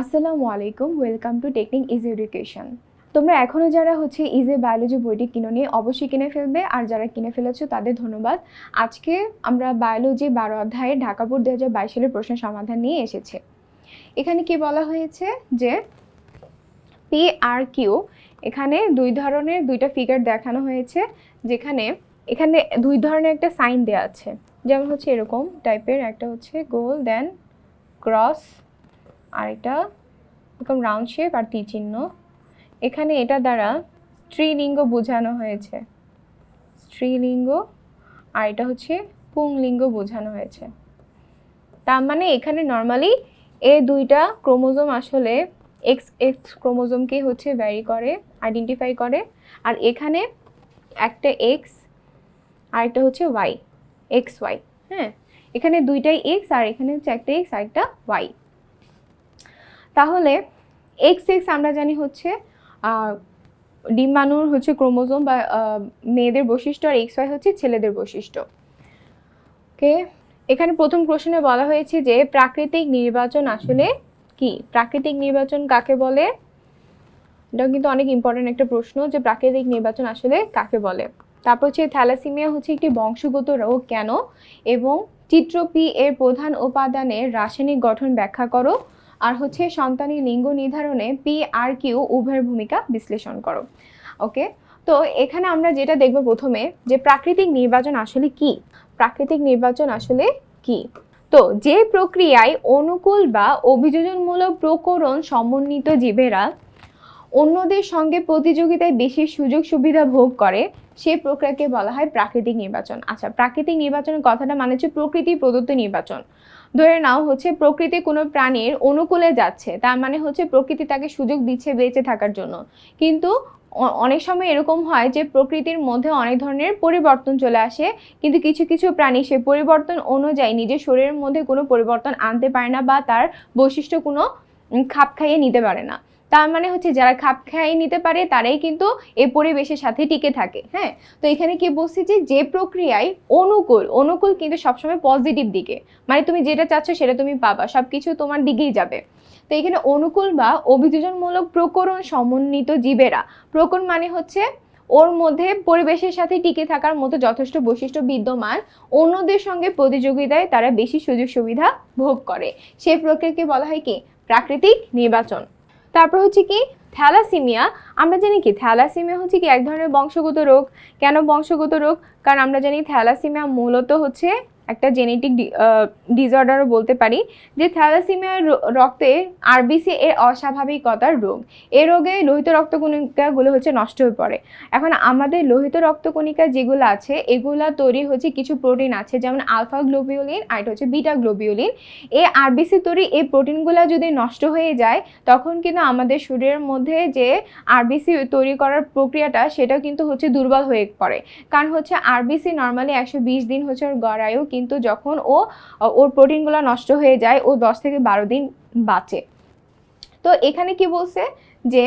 আসসালামু আলাইকুম welcome to technique is education তোমরা এখনও যারা হচ্ছে ইজে বায়োলজি বইটি কিনো নিয়ে অবশ্যই কিনে ফেলবে। আর যারা কিনে ফেলেছো, তাদের ধন্যবাদ। আজকে আমরা বায়োলজি বারো অধ্যায়ে ঢাকা বোর্ড দু হাজার বাইশ সালের প্রশ্ন সমাধান নিয়ে এসেছে। এখানে কি বলা হয়েছে যে পি আর কিউ এখানে দুই ধরনের দুইটা ফিগার দেখানো হয়েছে, যেখানে এখানে দুই ধরনের একটা সাইন দেওয়া আছে। যেমন হচ্ছে এরকম টাইপের একটা হচ্ছে গোল দেন ক্রস আর এরকম রাউন্ড শেপ আর তীর চিহ্ন। এখানে এটা দ্বারা স্ত্রীলিঙ্গ বোঝানো হয়েছে। স্ত্রীলিঙ্গ আর এটা হচ্ছে পুংলিঙ্গ বোঝানো হয়েছে। তার মানে এখানে নর্মালি এ দুইটা ক্রোমোজোম আসলে এক্স এক্স ক্রোমোজোমকে হচ্ছে ভ্যারি করে আইডেন্টিফাই করে। আর এখানে একটা এক্স আর একটা হচ্ছে ওয়াই এক্স ওয়াই হ্যাঁ? এখানে দুইটাই এক্স আর এখানে হচ্ছে একটা এক্স আর একটা ওয়াই তাহলে এক্স এক্স আমরা জানি হচ্ছে ডিম্বাণুর হচ্ছে ক্রোমোজোম বা মেয়েদের বৈশিষ্ট্য আর এক্স ওয়াই হচ্ছে ছেলেদের বৈশিষ্ট্য। ওকে? এখানে প্রথম প্রশ্নে বলা হয়েছে যে প্রাকৃতিক নির্বাচন আসলে কি? প্রাকৃতিক নির্বাচন কাকে বলে? এটাও কিন্তু অনেক ইম্পর্টেন্ট একটা প্রশ্ন যে প্রাকৃতিক নির্বাচন আসলে কাকে বলে। তারপর হচ্ছে থ্যালাসিমিয়া হচ্ছে একটি বংশগত রোগ, কেন? এবং চিত্র পি এর প্রধান উপাদানের রাসায়নিক গঠন ব্যাখ্যা করো। আর হচ্ছে সন্তানের লিঙ্গ নির্ধারণে পি আর কিউ উভয়ের ভূমিকা বিশ্লেষণ করো। ওকে? তো এখানে আমরা যেটা দেখব প্রথমে যে প্রাকৃতিক নির্বাচন আসলে কি? প্রাকৃতিক নির্বাচন আসলে কি? তো যে প্রক্রিয়ায় অনুকূল বা অভিযোজনমূলক প্রকরণ সমন্বিত জীবেরা অন্যদের সঙ্গে প্রতিযোগিতায় বেশি সুযোগ সুবিধা ভোগ করে, সে প্রক্রিয়াকে বলা হয় প্রাকৃতিক নির্বাচন। আচ্ছা প্রাকৃতিক নির্বাচনের কথাটা মানে হচ্ছে প্রকৃতি প্রদত্ত নির্বাচন। ধরে নাও হচ্ছে প্রকৃতি কোনো প্রাণীর অনুকূলে যাচ্ছে, তার মানে হচ্ছে প্রকৃতি তাকে সুযোগ দিচ্ছে বেঁচে থাকার জন্য। কিন্তু অনেক সময় এরকম হয় যে প্রকৃতির মধ্যে অনেক ধরনের পরিবর্তন চলে আসে, কিন্তু কিছু কিছু প্রাণী সে পরিবর্তন অনুযায়ী নিজের শরীরের মধ্যে কোনো পরিবর্তন আনতে পারে না বা তার বৈশিষ্ট্য কোনো খাপ খাইয়ে নিতে পারে না। তার মানে হচ্ছে যারা খাপ খাইয়ে নিতে পারে, তারাই কিন্তু এই পরিবেশের সাথে টিকে থাকে হ্যাঁ? তো এখানে কি বলছি যে যে প্রক্রিয়ায় অনুকূল অনুকূল কিন্তু সবসময় পজিটিভ দিকে। মানে তুমি যেটা চাচ্ছ সেটা তুমি পাবা সব কিছু তোমার দিকেই যাবে। তো এখানে অনুকূল বা অভিযোজনমূলক প্রকরণ সমন্বিত জীবেরা, প্রকরণ মানে হচ্ছে ওর মধ্যে পরিবেশের সাথে টিকে থাকার মতো যথেষ্ট বৈশিষ্ট্য বিদ্যমান, অন্যদের সঙ্গে প্রতিযোগিতায় তারা বেশি সুযোগ সুবিধা ভোগ করে। সেই প্রক্রিয়াকে বলা হয় কি? প্রাকৃতিক নির্বাচন। তারপর হচ্ছে কি থ্যালাসিমিয়া, আমরা জানি কি থ্যালাসিমিয়া হচ্ছে কি এক ধরনের বংশগত রোগ। কেন বংশগত রোগ? কারণ আমরা জানি থ্যালাসিমিয়া মূলত হচ্ছে একটা জেনেটিক ডিসঅর্ডারও বলতে পারি, যে থ্যালাসিমিয়ার রক্তে আরবিসি এর অস্বাভাবিকতার রোগ। এই রোগে লোহিত রক্তকণিকাগুলো হচ্ছে নষ্ট হয়ে পড়ে। এখন আমাদের লোহিত রক্তকণিকা যেগুলো আছে, এগুলা তৈরি হচ্ছে কিছু প্রোটিন আছে, যেমন আলফা গ্লোবিউলিন আর এটা হচ্ছে বিটা গ্লোবিউলিন এই আরবিসি তৈরি এই প্রোটিনগুলো যদি নষ্ট হয়ে যায়, তখন কিন্তু আমাদের শরীরের মধ্যে যে আরবিসি তৈরি করার প্রক্রিয়াটা, সেটাও কিন্তু হচ্ছে দুর্বল হয়ে পড়ে। কারণ হচ্ছে আরবিসি নর্মালি একশো বিশ দিন হচ্ছে ওর গড়ায়ও কিন্তু যখন ও ওর প্রোটিনগুলো নষ্ট হয়ে যায়, ও দশ থেকে বারো দিন বাঁচে। তো এখানে কি বলছে? যে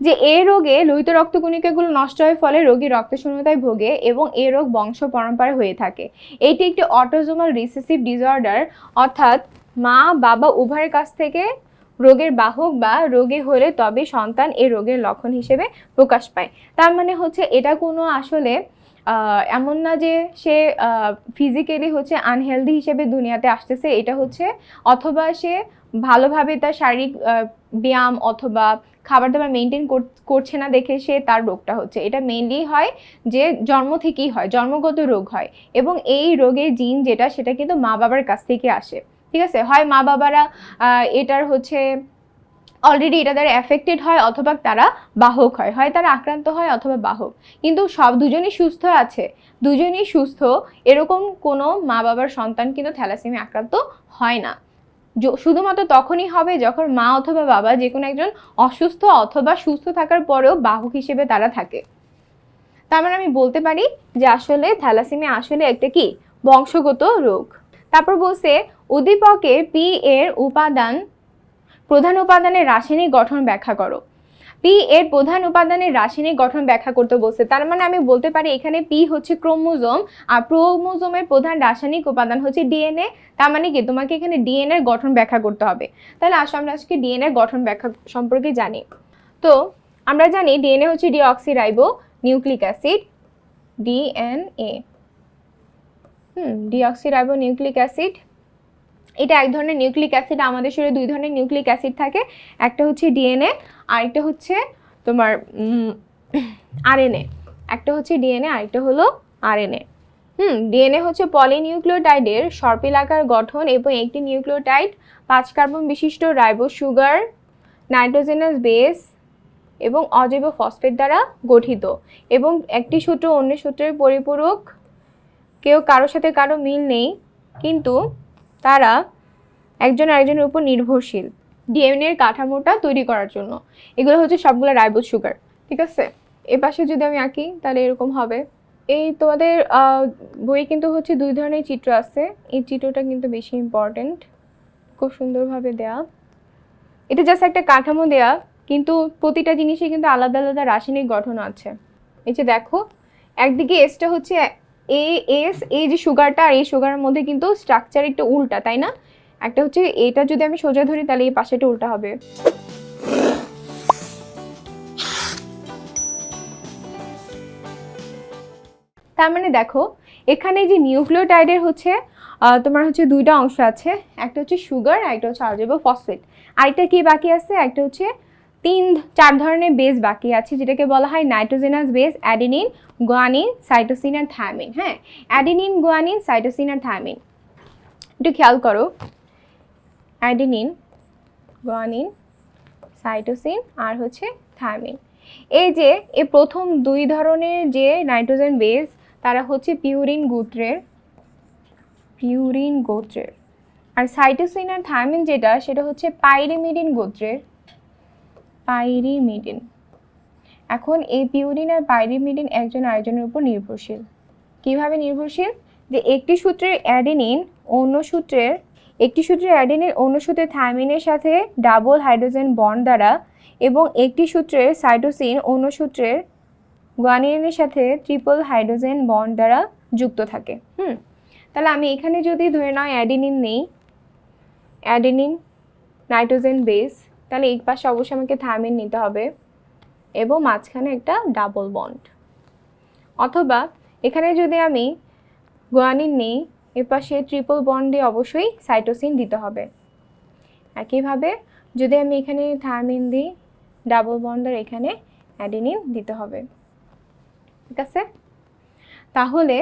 যে এই রোগে লোহিত রক্তকণিকাগুলো নষ্ট হওয়ার ফলে রোগী রক্তশূন্যতায় ভোগে এবং এই রোগ বংশ পরম্পরায় হয়ে থাকে। এটি একটি অটোজোমাল রিসেসিভ ডিসঅর্ডার অর্থাৎ মা, বাবা উভয়ের কাছ থেকে রোগের বাহক বা রোগে হলে তবে সন্তান এ রোগের লক্ষণ হিসেবে প্রকাশ পায়। তার মানে হচ্ছে এটা কোনো আসলে এমন না যে সে ফিজিক্যালি হচ্ছে আনহেলদি হিসেবে দুনিয়াতে আসতেছে, এটা হচ্ছে অথবা সে ভালোভাবে তার শারীরিক ব্যায়াম অথবা খাবার দাবার মেনটেন করছে না দেখে সে তার রোগটা হচ্ছে। এটা মেনলি হয় যে জন্ম থেকেই হয়, জন্মগত রোগ হয় এবং এই রোগের জিন যেটা সেটা কিন্তু মা বাবার কাছ থেকে আসে। ঠিক আছে? হয় মা বাবারা এটার হচ্ছে অলরেডি এটা দ্বারা এফেক্টেড হয় অথবা তারা বাহক হয়। হয় তারা আক্রান্ত হয় অথবা বাহক। কিন্তু সব দুজনই সুস্থ আছে। দুজনই সুস্থ, এরকম কোনো মা বাবার সন্তান কিন্তু থ্যালাসেমিয়া আক্রান্ত হয় না। শুধুমাত্র তখনই হবে যখন মা অথবা বাবা যে কোনো একজন অসুস্থ অথবা সুস্থ থাকার পরেও বাহক হিসেবে তারা থাকে। তার মানে আমি বলতে পারি যে আসলে থ্যালাসেমিয়া আসলে একটা কি? বংশগত রোগ। তারপর বলছে উদ্দীপকের পি এর উপাদান প্রধান উপাদানের রাসায়নিক গঠন ব্যাখ্যা করো। পি এর প্রধান উপাদানের রাসায়নিক গঠন ব্যাখ্যা করতে বলছে। তার মানে আমি বলতে পারি এখানে পি হচ্ছে ক্রোমোজোম আর ক্রোমোজোমের প্রধান রাসায়নিক উপাদান হচ্ছে ডিএনএ তার মানে কি? তোমাকে এখানে ডিএনএর গঠন ব্যাখ্যা করতে হবে। তাহলে আসো আমরা আজকে ডিএনএর গঠন ব্যাখ্যা সম্পর্কে জানি। তো আমরা জানি ডিএনএ হচ্ছে deoxyribo nucleic acid DNA hmm deoxyribo nucleic acid এটা এক ধরনের নিউক্লিক অ্যাসিড, আমাদের শরীরে দুই ধরনের নিউক্লিক অ্যাসিড থাকে। একটা হচ্ছে ডিএনএ, আরেকটা হচ্ছে তোমার আরএনএ। একটা হচ্ছে ডিএনএ, আরেকটা হলো আরএনএ। হুম, ডিএনএ হচ্ছে পলিনিউক্লিওটাইডের সর্পিলাকার গঠন এবং একটি নিউক্লিওটাইড, পাঁচ কার্বন বিশিষ্ট রাইবো সুগার, নাইট্রোজেনাস বেস এবং অজৈব ফসফেট দ্বারা গঠিত। এবং একটি সূত্র অন্য সূত্রের পরিপূরক, কেউ কারোর সাথে কারও মিল নেই, কিন্তু তারা একজন আরেকজনের উপর নির্ভরশীল। ডিএনএর কাঠামোটা তৈরি করার জন্য। এগুলো হচ্ছে সবগুলো রাইবোজ সুগার ঠিক আছে? এ পাশে যদি আমি আঁকি, তাহলে এরকম হবে। এই তোমাদের বইয়ে কিন্তু হচ্ছে দুই ধরনের চিত্র আছে। এই চিত্রটা কিন্তু বেশি ইম্পর্ট্যান্ট খুব সুন্দরভাবে দেয়া। এটা জাস্ট একটা কাঠামো দেয়া, কিন্তু প্রতিটা জিনিসে কিন্তু আলাদা আলাদা রাসায়নিক গঠন আছে। এই যে দেখো, একদিকে এসটা হচ্ছে এ এস এই যে সুগারটা আর এই সুগারের মধ্যে কিন্তু স্ট্রাকচার একটু উল্টা, তাই না? একটা হচ্ছে এটা যদি আমি সোজা ধরি, তাহলে এই পাশেটা উল্টা হবে। তার মানে দেখো, এখানে যে নিউক্লিওটাইডের হচ্ছে তোমার হচ্ছে দুইটা অংশ আছে, একটা হচ্ছে সুগার আর একটা হচ্ছে অজৈব ফসফেট আরেকটা কি বাকি আছে? একটা হচ্ছে তিন, চার ধরনের বেস বাকি আছে, যেটাকে বলা হয় nitrogenous base adenine guanine cytosine আর থায়ামিন হ্যাঁ অ্যাডিনিন গোয়ানিন সাইটোসিন আর থায়ামিন একটু খেয়াল করো। অ্যাডিনিন গুয়ানিন সাইটোসিন আর হচ্ছে থায়ামিন এই যে, এ প্রথম দুই ধরনের যে নাইট্রোজেন বেস তারা হচ্ছে পিউরিন গোত্রের পিউরিন গোত্রের। আর সাইটোসিন আর থায়ামিন যেটা, সেটা হচ্ছে পাইরিমিডিন গোত্রের। পাইরিমিডিন এখন এই পিউরিন আর পাইরিমিডিন একজন আয়োজনের উপর নির্ভরশীল। কীভাবে নির্ভরশীল? যে একটি সূত্রের অ্যাডেনিন অন্য সূত্রের, একটি সূত্রের অ্যাডেনিন অন্য সূত্রের থাইমিনের সাথে ডাবল হাইড্রোজেন বন্ড দ্বারা এবং একটি সূত্রের সাইটোসিন অন্য সূত্রের গুয়ানিনের সাথে ট্রিপল হাইড্রোজেন বন্ড দ্বারা যুক্ত থাকে। হুম, তাহলে আমি এখানে যদি ধরে নাও অ্যাডেনিন নেই, অ্যাডেনিন নাইট্রোজেন বেস তাহলে এই পাশে অবশ্যই আমাকে থাইমিন নিতে হবে এবং মাঝখানে একটা ডাবল বন্ড অথবা এখানে যদি আমি গোয়ানিন নিই এর পাশে ট্রিপল বন্ডে অবশ্যই সাইটোসিন দিতে হবে। একইভাবে যদি আমি এখানে থায়ামিন দিই ডাবল বন্ডের এখানে অ্যাডিনিন দিতে হবে। ঠিক আছে? তাহলে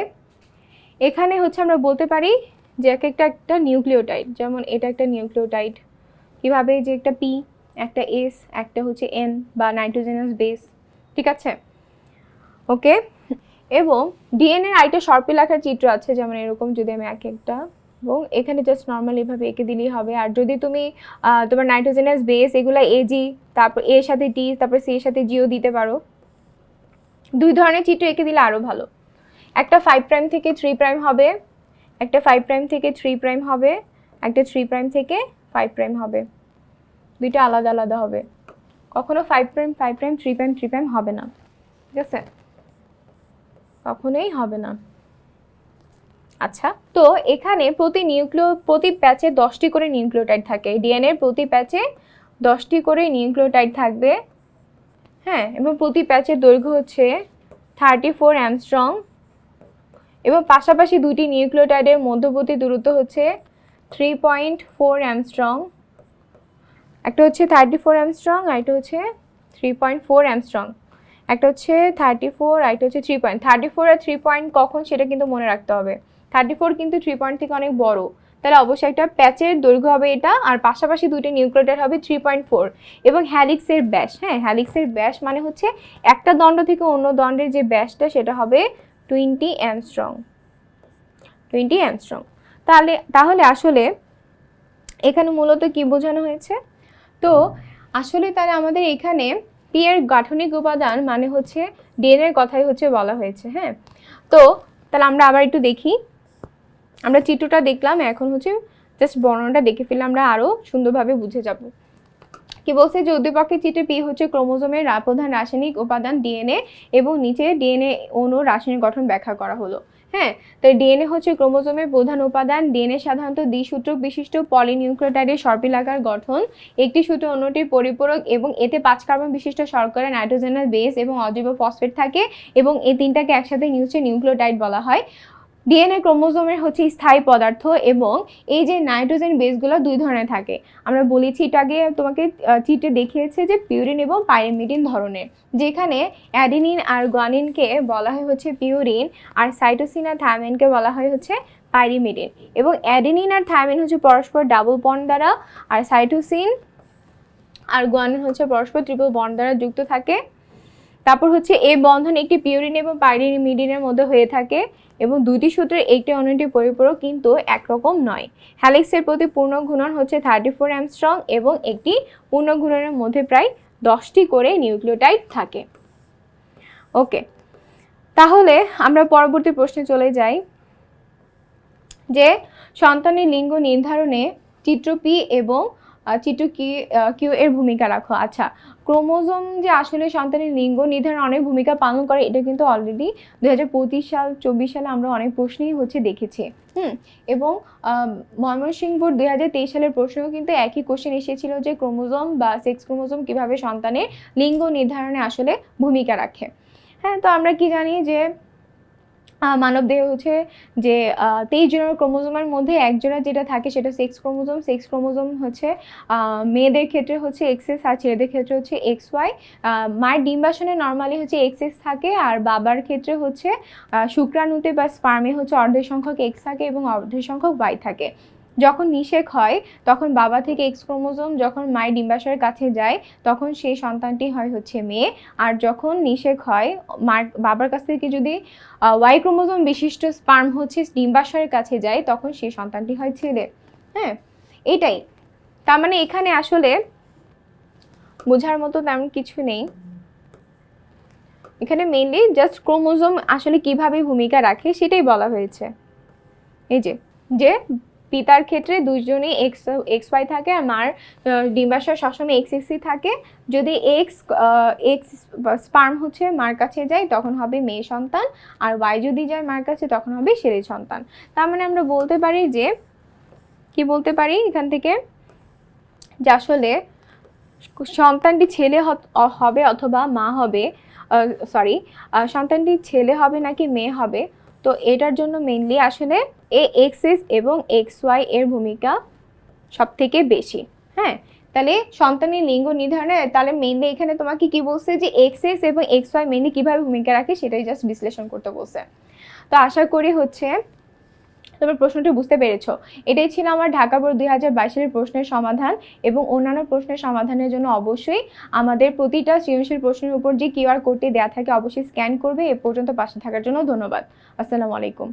এখানে হচ্ছে আমরা বলতে পারি যে এক একটা একটা নিউক্লিওটাইড, যেমন এটা একটা নিউক্লিওটাইড। কীভাবে যে একটা পি একটা এস, একটা হচ্ছে এন বা নাইট্রোজেনাস বেস, ঠিক আছে? ওকে? এবং ডিএনএ আইটা সর্পিল আকার চিত্র আছে, যেমন এরকম যদি আমি এক একটা। এবং এখানে জাস্ট নর্মাল এভাবে এঁকে দিলেই হবে। আর যদি তুমি তোমার নাইট্রোজেনাস বেস, এগুলো এজি তারপর এর সাথে টি, তারপর সি এর সাথে জিও দিতে পারো। দুই ধরনের চিত্র এঁকে দিলে আরও ভালো। একটা ফাইভ প্রাইম থেকে থ্রি প্রাইম হবে, একটা ফাইভ প্রাইম থেকে থ্রি প্রাইম হবে, একটা থ্রি প্রাইম থেকে ফাইভ প্রাইম হবে। দুইটা আলাদা আলাদা হবে। কখনো five prime five prime three prime three prime হবে না। ঠিক আছে? কখনোই হবে না। আচ্ছা তো এখানে প্রতি নিউক্লিও প্রতি প্যাচে দশটি করে নিউক্লিওটাইড থাকে। ডিএনএর প্রতি প্যাচে দশটি করে নিউক্লিওটাইড থাকবে। হ্যাঁ এবং প্রতি প্যাচের দৈর্ঘ্য হচ্ছে থার্টি ফোর অ্যামস্ট্রং এবং পাশাপাশি দুটি নিউক্লিওটাইডের মধ্যবর্তী দূরত্ব হচ্ছে থ্রি পয়েন্ট ফোর অ্যামস্ট্রং একটা হচ্ছে থার্টি ফোর অ্যামস্ট্রং আর একটা হচ্ছে থ্রি পয়েন্ট ফোর অ্যামস্ট্রং একটা হচ্ছে থার্টি ফোর আর একটা হচ্ছে থ্রি পয়েন্ট থার্টি ফোর আর থ্রি পয়েন্ট কখন সেটা কিন্তু মনে রাখতে হবে। থার্টি ফোর কিন্তু থ্রি পয়েন্ট থেকে অনেক বড়। তাহলে অবশ্যই একটা প্যাচের দৈর্ঘ্য হবে এটা, আর পাশাপাশি দুইটা নিউক্লিওটাইড হবে থ্রি পয়েন্ট ফোর এবং হ্যালিক্সের ব্যাস হ্যাঁ হ্যালিক্সের ব্যাস মানে হচ্ছে একটা দণ্ড থেকে অন্য দণ্ডের যে ব্যাসটা, সেটা হবে টোয়েন্টি অ্যামস্ট্রং টোয়েন্টি অ্যামস্ট্রং তাহলে তাহলে আসলে এখানে মূলত কি বোঝানো হয়েছে? তো আসলে তাহলে আমাদের এখানে পি এর গাঠনিক উপাদান মানে হচ্ছে ডিএনএর কথাই হচ্ছে বলা হয়েছে হ্যাঁ? তো তাহলে আমরা আবার একটু দেখি। আমরা চিত্রটা দেখলাম, এখন হচ্ছে জাস্ট বর্ণনাটা দেখে ফেললে আমরা আরও সুন্দরভাবে বুঝে যাব। কি বলছে যে উদ্দীপকের চিত্রে পি হচ্ছে ক্রোমোজোমের প্রধান রাসায়নিক উপাদান ডিএনএ এবং নিচে ডিএনএ অণু রাসায়নিক গঠন ব্যাখ্যা করা হলো। হ্যাঁ তো ডিএনএ হচ্ছে ক্রোমোজোমের প্রধান উপাদান। ডিএনএ সাধারণত দ্বিসূত্রক বিশিষ্ট পলিনিউক্লিওটাইডের সর্পিলাকার গঠন। একটি সূত্র অন্যটির পরিপূরক এবং এতে পাঁচ কার্বন বিশিষ্ট শর্করা নাইট্রোজেনাল বেস এবং অজৈব ফসফেট থাকে এবং এই তিনটাকে একসাথে নিউচে নিউক্লিওটাইড বলা হয়। ডিএনএ ক্রোমোজোমের হচ্ছে স্থায়ী পদার্থ এবং এই যে নাইট্রোজেন বেসগুলো দুই ধরনের থাকে। আমরা বলেছি এটা আগে তোমাকে চিত্রে দেখিয়েছে যে পিউরিন এবং পাইরিমিডিন ধরনের। যেখানে অ্যাডিনিন আর গুয়ানিনকে বলা হয় হচ্ছে পিউরিন আর সাইটোসিন আর থায়ামিনকে বলা হয় হচ্ছে পাইরিমিডিন এবং অ্যাডিনিন আর থায়ামিন হচ্ছে পরস্পর ডাবল বন্ড দ্বারা, আর সাইটোসিন আর গুয়ানিন হচ্ছে পরস্পর ত্রিপল বন্ড দ্বারা যুক্ত থাকে। তারপর হচ্ছে এই বন্ধন একটি পিউরিন এবং পাইরিমিডিনের মধ্যে হয়ে থাকে এবং দুইটি সূত্রের একটি অন্যটি পরিপূরক কিন্তু একরকম নয়। হ্যালিক্সের প্রতি পূর্ণ ঘূর্ণন হচ্ছে থার্টি ফোর অ্যামস্ট্রং এবং একটি পূর্ণ ঘূর্ণনের মধ্যে প্রায় দশটি করে নিউক্লিওটাইড থাকে। ওকে তাহলে আমরা পরবর্তী প্রশ্নে চলে যাই যে সন্তানের লিঙ্গ নির্ধারণে চিত্র পি এবং চিত্র কি কিউ এর ভূমিকা রাখো। আচ্ছা ক্রোমোজোম যে আসলে সন্তানের লিঙ্গ নির্ধারণে অনেক ভূমিকা পালন করে এটা কিন্তু অলরেডি দু হাজার পঁচিশ সাল চব্বিশ সালে আমরা অনেক প্রশ্নই হচ্ছে দেখেছি। হুম এবং আম, ময়মনসিংহ বোর্ড দুই হাজার তেইশ সালের প্রশ্নেও কিন্তু একই কোশ্চেন এসেছিল যে ক্রোমোজোম বা সেক্স ক্রোমোজোম কীভাবে সন্তানের লিঙ্গ নির্ধারণে আসলে ভূমিকা রাখে। হ্যাঁ তো আমরা কি জানি যে মানব দেহ হচ্ছে যে তেইশ জনের ক্রোমোজোমের মধ্যে এক জোড়া যেটা থাকে সেটা সেক্স ক্রোমোজোম। সেক্স ক্রোমোজোম হচ্ছে মেয়েদের ক্ষেত্রে হচ্ছে এক্সএস আর ছেলেদের ক্ষেত্রে হচ্ছে এক্স ওয়াই মায়ের ডিম্বাসনে নর্মালি হচ্ছে এক্সএস থাকে আর বাবার ক্ষেত্রে হচ্ছে শুক্রাণুতে বা স্পার্মে হচ্ছে অর্ধেক সংখ্যক এক্স থাকে এবং অর্ধেক সংখ্যক ওয়াই থাকে। যখন নিষেক হয়, তখন বাবা থেকে এক্স ক্রোমোজোম যখন মায়ের ডিম্বাশয়ের কাছে যায়, তখন সেই সন্তানটি হয় হচ্ছে মেয়ে। আর যখন নিষেক হয়, মার, বাবার কাছ থেকে যদি ওয়াই ক্রোমোজোম বিশিষ্ট স্পার্ম হচ্ছে ডিম্বাশয়ের কাছে যায়, তখন সেই সন্তানটি হয় ছেলে। হ্যাঁ এটাই। তার মানে এখানে আসলে বোঝার মতো তেমন কিছু নেই। এখানে মেইনলি জাস্ট ক্রোমোজোম আসলে কীভাবে ভূমিকা রাখে সেটাই বলা হয়েছে। এই যে যে পিতার ক্ষেত্রে দুজনেই এক্স এক্স ওয়াই থাকে আর মার ডিম্বাশয় সবসময় এক্স এক্সই থাকে। যদি এক্স এক্স স্পার্ম হচ্ছে মার কাছে যায়, তখন হবে মেয়ে সন্তান। আর ওয়াই যদি যায় মার কাছে, তখন হবে ছেলে সন্তান। তার মানে আমরা বলতে পারি যে, কি বলতে পারি এখান থেকে? যে আসলে সন্তানটি ছেলে হবে অথবা মা হবে সরি সন্তানটি ছেলে হবে নাকি মেয়ে হবে? তো এটার জন্য মেনলি আসলে এ এক্সএস এবং এক্স ওয়াই এর ভূমিকা সব থেকে বেশি হ্যাঁ? তাহলে সন্তানের লিঙ্গ নির্ধারণে, তাহলে মেনলি এখানে তোমাকে কি বলছে যে এক্স এস এবং এক্স ওয়াই মেনলি কীভাবে ভূমিকা রাখে সেটাই জাস্ট বিশ্লেষণ করতে বলছে। তো আশা করি হচ্ছে তোমার প্রশ্নটি বুঝতে পেরেছ। এটাই ছিল আমার ঢাকা বোর্ড দুই হাজার বাইশের প্রশ্নের সমাধান এবং অন্যান্য প্রশ্নের সমাধানের জন্য অবশ্যই আমাদের প্রতিটা সৃজনশীল প্রশ্নের উপর যে কিউআর কোডটি দেওয়া থাকে অবশ্যই স্ক্যান করবে। এ পর্যন্ত পাশে থাকার জন্য ধন্যবাদ। আসসালামু আলাইকুম।